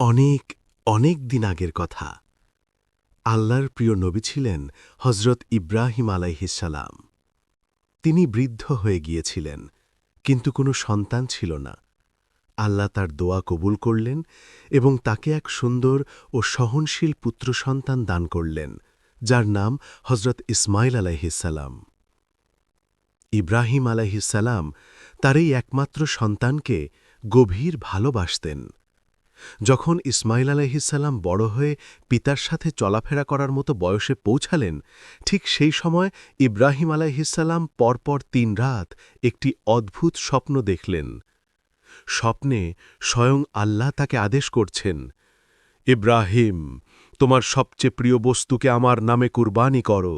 অনেক অনেক দিন আগের কথা। আল্লাহর প্রিয় নবী ছিলেন হজরত ইব্রাহিম আলাইহিসালাম তিনি বৃদ্ধ হয়ে গিয়েছিলেন, কিন্তু কোনো সন্তান ছিল না। আল্লাহ তার দোয়া কবুল করলেন এবং তাকে এক সুন্দর ও সহনশীল পুত্র সন্তান দান করলেন, যার নাম হজরত ইসমাইল আলাইহিসালাম ইব্রাহিম আলাইহিসালাম তার এই একমাত্র সন্তানকে গভীর ভালোবাসতেন। যখন ইসমাইল আলাইহিসাল্লাম বড় হয়ে পিতার সাথে চলাফেরা করার মতো বয়সে পৌঁছালেন, ঠিক সেই সময় ইব্রাহিম আলাইহিসাল্লাম পরপর তিন রাত একটি অদ্ভুত স্বপ্ন দেখলেন। স্বপ্নে স্বয়ং আল্লাহ তাকে আদেশ করছেন, ইব্রাহিম, তোমার সবচেয়ে প্রিয় বস্তুকে আমার নামে কুরবানি করো।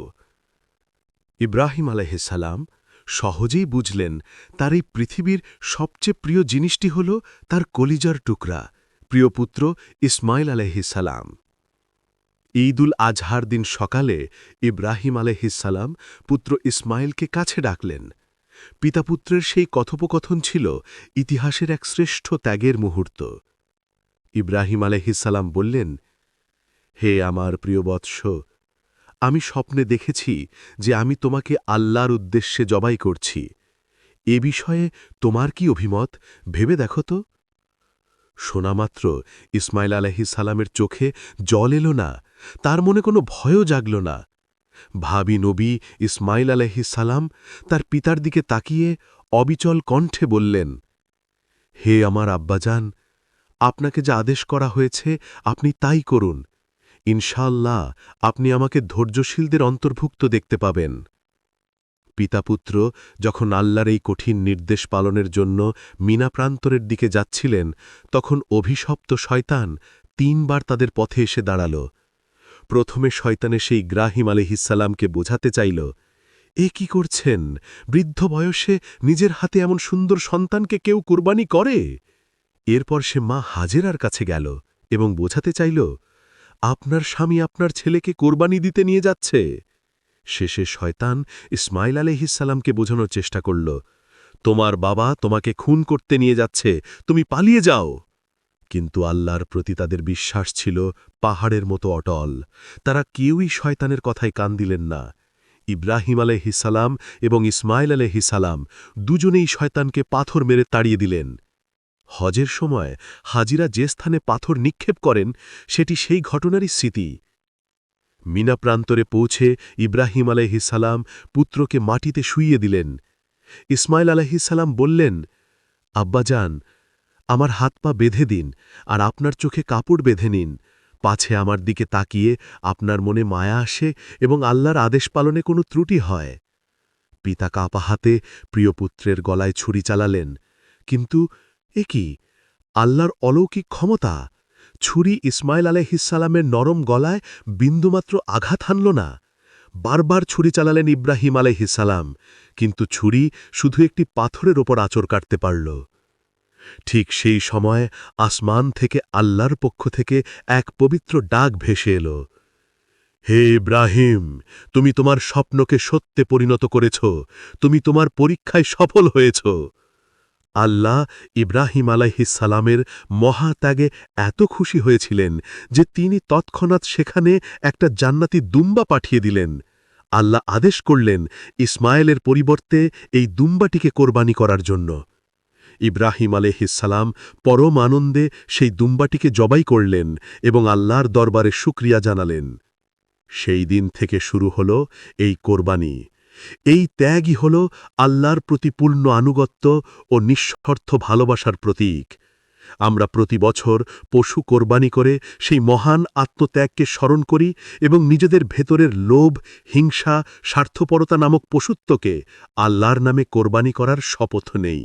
ইব্রাহিম আলাইহিসাল্লাম সহজেই বুঝলেন, তার এই পৃথিবীর সবচেয়ে প্রিয় জিনিসটি হল তার কলিজার টুকরা। প্রিয় পুত্র ইসমাইল আলহিসাল্লাম ঈদুল আজহার দিন সকালে ইব্রাহিম আলহিসাল্লাম পুত্র ইসমাইলকে কাছে ডাকলেন। পিতাপুত্রের সেই কথোপকথন ছিল ইতিহাসের এক শ্রেষ্ঠ ত্যাগের মুহূর্ত। ইব্রাহিম আলহিসাল্লাম বললেন, হে আমার প্রিয় বৎস, আমি স্বপ্নে দেখেছি যে আমি তোমাকে আল্লাহর উদ্দেশ্যে জবাই করছি। এ বিষয়ে তোমার কি অভিমত? ভেবে দেখো তো। শোনামাত্র ইসমাইল আলহি সালামের চোখে জল এলো না, তার মনে কোনো ভয়ও জাগল না। ভাবি নবী ইসমাইল আলহি সালাম তার পিতার দিকে তাকিয়ে অবিচল কণ্ঠে বললেন, হে আমার আব্বাজান, আপনাকে যা আদেশ করা হয়েছে আপনি তাই করুন। ইনশাল্লাহ আপনি আমাকে ধৈর্যশীলদের অন্তর্ভুক্ত দেখতে পাবেন। পিতাপুত্র যখন আল্লাহর এই কঠিন নির্দেশ পালনের জন্য মিনা প্রান্তরের দিকে যাচ্ছিলেন, তখন অভিশপ্ত শয়তান তিনবার তাদের পথে এসে দাঁড়াল। প্রথমে শয়তানে সেই গ্রাহিম আলহিসাল্লামকে বোঝাতে চাইল, এ কি করছেন? বৃদ্ধ বয়সে নিজের হাতে এমন সুন্দর সন্তানকে কেউ কুরবানি করে? এরপর সে মা হাজেরার কাছে গেল এবং বোঝাতে চাইল, আপনার স্বামী আপনার ছেলেকে কোরবানি দিতে নিয়ে যাচ্ছে। শেষে শয়তান ইসমাইল আলহিসাল্লামকে বোঝানোর চেষ্টা করল, তোমার বাবা তোমাকে খুন করতে নিয়ে যাচ্ছে, তুমি পালিয়ে যাও। কিন্তু আল্লাহর প্রতি তাদের বিশ্বাস ছিল পাহাড়ের মতো অটল। তারা কেউই শয়তানের কথায় কান দিলেন না। ইব্রাহিম আলহিসাল্লাম এবং ইসমাইল আলহিসাল্লাম দুজনেই শয়তানকে পাথর মেরে তাড়িয়ে দিলেন। হজের সময় হাজিরা যে স্থানে পাথর নিক্ষেপ করেন, সেটি সেই ঘটনারই স্মৃতি। মিনা প্রান্তরে পৌঁছে ইব্রাহিম আলহিসাল্লাম পুত্রকে মাটিতে শুইয়ে দিলেন। ইসমাইল আলহিসাল্লাম বললেন আব্বাজান আমার হাত পা বেঁধে দিন আর আপনার চোখে কাপড় বেঁধে নিন। পাছে আমার দিকে তাকিয়ে আপনার মনে মায়া আসে এবং আল্লাহর আদেশ পালনে কোনো ত্রুটি হয়। পিতা কাপা হাতে প্রিয় পুত্রের গলায় ছুরি চালালেন, কিন্তু এ কি? আল্লাহর অলৌকিক ক্ষমতা? ছুরি ইসমাইল আলহিসাল্লামের নরম গলায় বিন্দুমাত্র আঘাত হানল না। বারবার ছুরি চালালেন ইব্রাহিম আলহিসাল্লাম কিন্তু ছুরি শুধু একটি পাথরের ওপর আচর কাটতে পারল। ঠিক সেই সময় আসমান থেকে আল্লাহর পক্ষ থেকে এক পবিত্র ডাক ভেসে এল। হে ইব্রাহিম, তুমি তোমার স্বপ্নকে সত্যে পরিণত করেছ, তুমি তোমার পরীক্ষায় সফল হয়েছ। আল্লাহ ইব্রাহিম আলাইহিসালামের মহাত্যাগে এত খুশি হয়েছিলেন যে তিনি তৎক্ষণাৎ সেখানে একটা জান্নাতি দুম্বা পাঠিয়ে দিলেন। আল্লাহ আদেশ করলেন ইসমায়েলের পরিবর্তে এই দুম্বাটিকে কোরবানি করার জন্য। ইব্রাহিম আলহিসাল্লাম পরম আনন্দে সেই দুম্বাটিকে জবাই করলেন এবং আল্লাহর দরবারে শুক্রিয়া জানালেন। সেই দিন থেকে শুরু হল এই কোরবানি। এই ত্যাগই হল আল্লাহর প্রতি পূর্ণ আনুগত্য ও নিঃস্বার্থ ভালোবাসার প্রতীক। আমরা প্রতি বছর পশু কোরবানি করে সেই মহান আত্মত্যাগকে স্মরণ করি এবং নিজেদের ভেতরের লোভ, হিংসা, স্বার্থপরতা নামক পশুত্বকে আল্লাহর নামে কোরবানি করার শপথ নেই।